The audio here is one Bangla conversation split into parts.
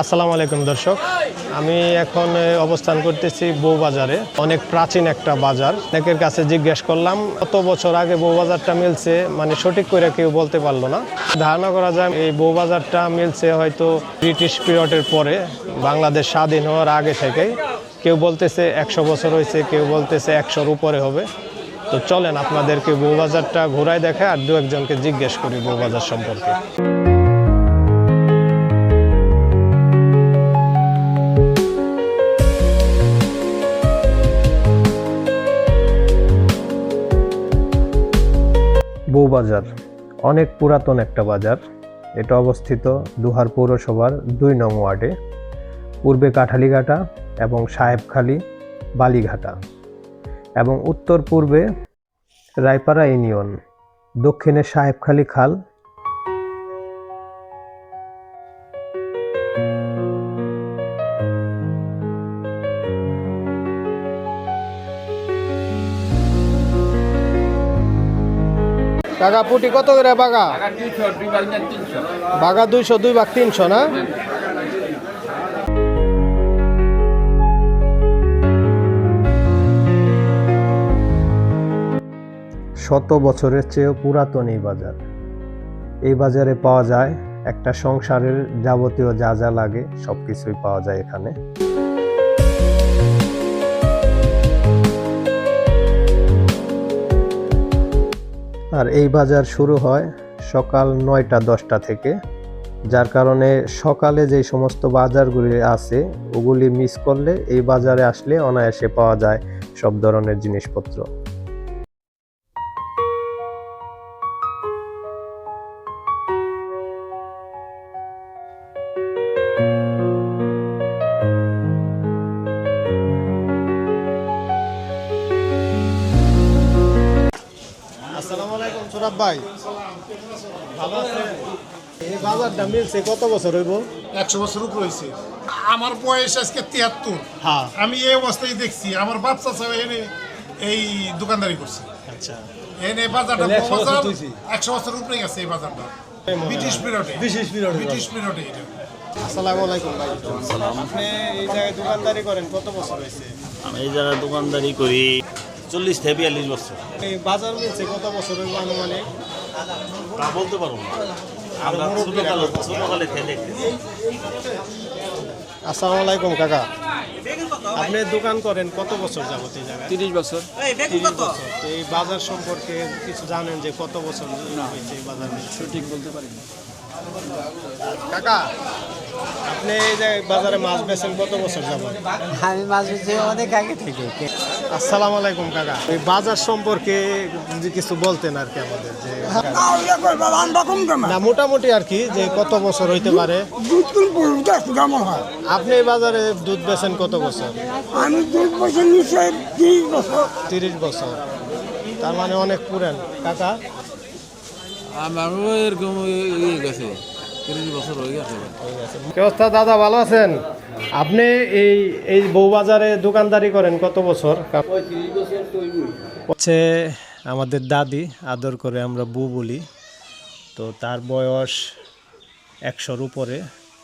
আসসালামু আলাইকুম, দর্শক। আমি এখন অবস্থান করতেছি বউবাজারে। অনেক প্রাচীন একটা বাজার। অনেকের কাছে জিজ্ঞেস করলাম, কত বছর আগে বউবাজারটা মিলছে? মানে সঠিক করে কেউ বলতে পারল না। ধারণা করা যায়, এই বউবাজারটা মিলছে হয়তো ব্রিটিশ পিরিয়ডের পরে, বাংলাদেশ স্বাধীন হওয়ার আগে থেকেই। কেউ বলতেছে একশো বছর হয়েছে, কেউ বলতেছে একশোর উপরে হবে। তো চলেন, আপনাদেরকে বউবাজারটা ঘোরায় দেখে আর দু একজনকে জিজ্ঞেস করি বউবাজার সম্পর্কে। বউবাজার, অনেক পুরাতন একটা বাজার। এটা অবস্থিত দুহার পৌরসভার দুই নং ওয়ার্ডে। পূর্বে কাঠালিঘাটা এবং সাহেবখালী, বালিঘাটা এবং উত্তর পূর্বে রায়পাড়া ইউনিয়ন, দক্ষিণে সাহেবখালী খাল টাকা পুটি কত করে বাগা বাগা দুইশো দুই ভাগ তিনশো না? শত বছরের চেয়েও পুরাতন এই বাজার। এই বাজারে পাওয়া যায় একটা সংসারের যাবতীয় যা যা লাগে সব কিছুই পাওয়া যায় এখানে। আর এই বাজার শুরু হয় সকাল নয়টা, দশটা থেকে। যার কারণে সকালে যে সমস্ত বাজারগুলি আছে, ওগুলি মিস করলে এই বাজারে আসলে অনায়াসে পাওয়া যায় সব ধরনের জিনিসপত্র। ভাই। ভালো এই বাজারটা মিলছে কত বছর হইব? একশো বছর উপর হয়েছে আমার বয়স আজকে তিয়াত্তর। হ্যাঁ। আমি এই অবস্থায় দেখছি আমার বাচ্চা সব এনে এই দোকানদারি করছে। আচ্ছা। এনে বাজারটা তাহলে 100 বছর বাজার একশো বছর উপরে গেছে এই বাজারটা। ব্রিটিশ পিরিয়ডে। ব্রিটিশ period-এ ব্রিটিশ পিরিয়ডে এটা। আসসালামু আলাইকুম ভাই। আপনি এই জায়গায় দোকানদারি করেন কত বছর হয়েছে আমি এই জায়গায় দোকানদারি করি। চল্লিশ থেকে বিয়াল্লিশ বছর। এই বাজার মিলছে কত বছর হইব আনুমানিক? তা বলতে পারব না। আমরা ছোটকালে ছোটকালে থেকে দেখতেছি। আসসালামু আলাইকুম কাকা। আপনি দোকান করেন কত বছর যাবত এই জায়গায়? তিরিশ বছর। তিরিশ বছর। তো এই বাজার সম্পর্কে কিছু জানেন যে কত বছর হয়েছে এই বাজার? মিলছে ঠিক বলতে পারি কাকা আপনি এই যে বাজারে মাছ বেচেন কত বছর যাবত আমি মাছ বেচি অনেক আগে থেকে। আসসালামু আলাইকুম কাকা। এই বাজার সম্পর্কে যদি কিছু বলতেন আর কি আমাদের যে না মোটামুটি আর কি যে কত বছর হইতে পারে? আপনি এই বাজারে দুধ বেচেন কত বছর? আমি তিরিশ বছর। তিরিশ বছর। তার মানে অনেক পুরান কাকা। আমারও এরকম ইয়ে গেছে। তিরিশ বছর গেছে কি অবস্থা দাদা ভালো আছেন? আপনি এই এই বউবাজারে দোকানদারি করেন কত বছর? হচ্ছে আমাদের দাদি আদর করে আমরা বউ বলি। তো তার বয়স একশোর উপরে।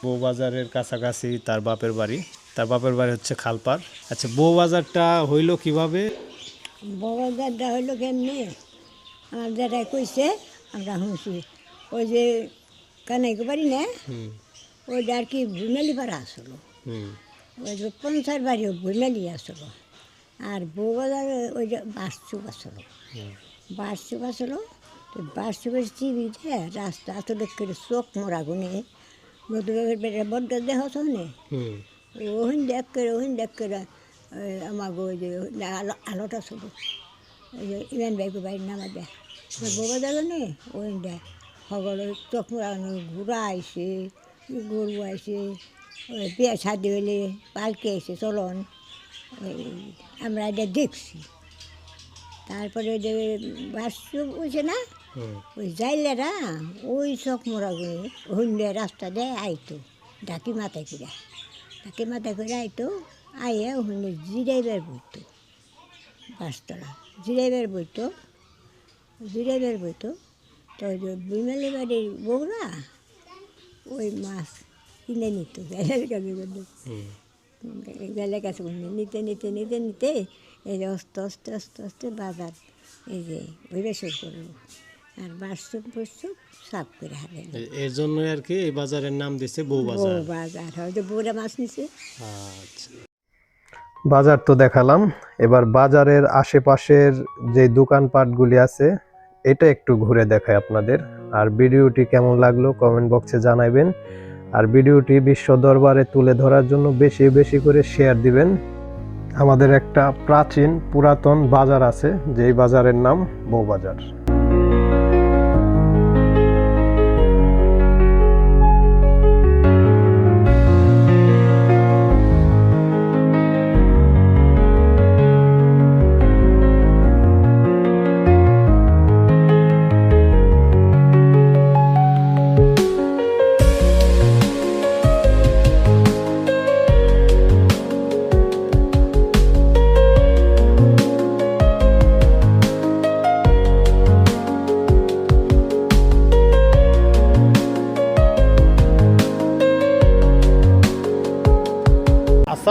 বউবাজারের কাছাকাছি তার বাপের বাড়ি। তার বাপের বাড়ি হচ্ছে খালপার আচ্ছা বউবাজারটা হইল কীভাবে? দাদা হইল কেমনি? আমার দাদাই কইছে আমরা শুনছি। ওই যে কানাইকে পারি না ওইটা আর কি ভুইমালি পাড়া আসলো। ওই যে পঞ্চায়েত বাড়ি ভুইমালি আসলো। আর বউবাজার ওই যে বাসচুপ আসলো। বাসচুপ আসলো তো বাসচুপের চিবিতে রাস্তা আসলে করে চোখ মরা গুনে নতুন বেটা বড্ড দেহ শোনে ওহিন দেখ করে ওহিন দেখ করে আমাকে ওই যে আলো আলোটা শুধু ওই যে ইমান বাইকে বাড়ির নামা দেয় বড় দেখো নে ওহিন দেয় সকলে চোখ মোড়ানো ঘোড়া আইসে গরু আইসে ওই বিয়ে ছাদি হলে পালকি আইসে চলন। আমরা এটা দেখছি। তারপরে যে বাস উঠছে না? ওই যাইলেরা ওই চোখ মোড়া করে হইলে রাস্তা দেয় আইতো ডাকি মাথায় করে। ডাকি মাথায় করে আইতো আইয়া হইলে জিরাইবার বইতো বাসতলা জিরাইবার বইতো জিরাইবার বইতো তো ওই যে বিমালি বাড়ির বউরা ওই মাছ কিনে নিত গেলের কাছে করলে গেলের কাছে করলে নিতে। নিতে নিতে নিতে এই যে আস্তে আস্তে আস্তে আস্তে বাজার এই যে ওইটা শুরু করব আর বাসুপ বসুপ সাফ করে হারেন এর জন্য আর কি এই বাজারের নাম দিছে বউ বউ বাজার। হয়তো বউরা মাছ নিছে। আচ্ছা। বাজার তো দেখালাম। এবার বাজারের আশেপাশের যে দোকানপাটগুলি আছে এটা একটু ঘুরে দেখায় আপনাদের। আর ভিডিওটি কেমন লাগল কমেন্ট বক্সে জানাবেন আর ভিডিওটি বিশ্ব দরবারে তুলে ধরার জন্য বেশি বেশি করে শেয়ার দিবেন। আমাদের একটা প্রাচীন পুরাতন বাজার আছে, যেই বাজারের নাম বউবাজার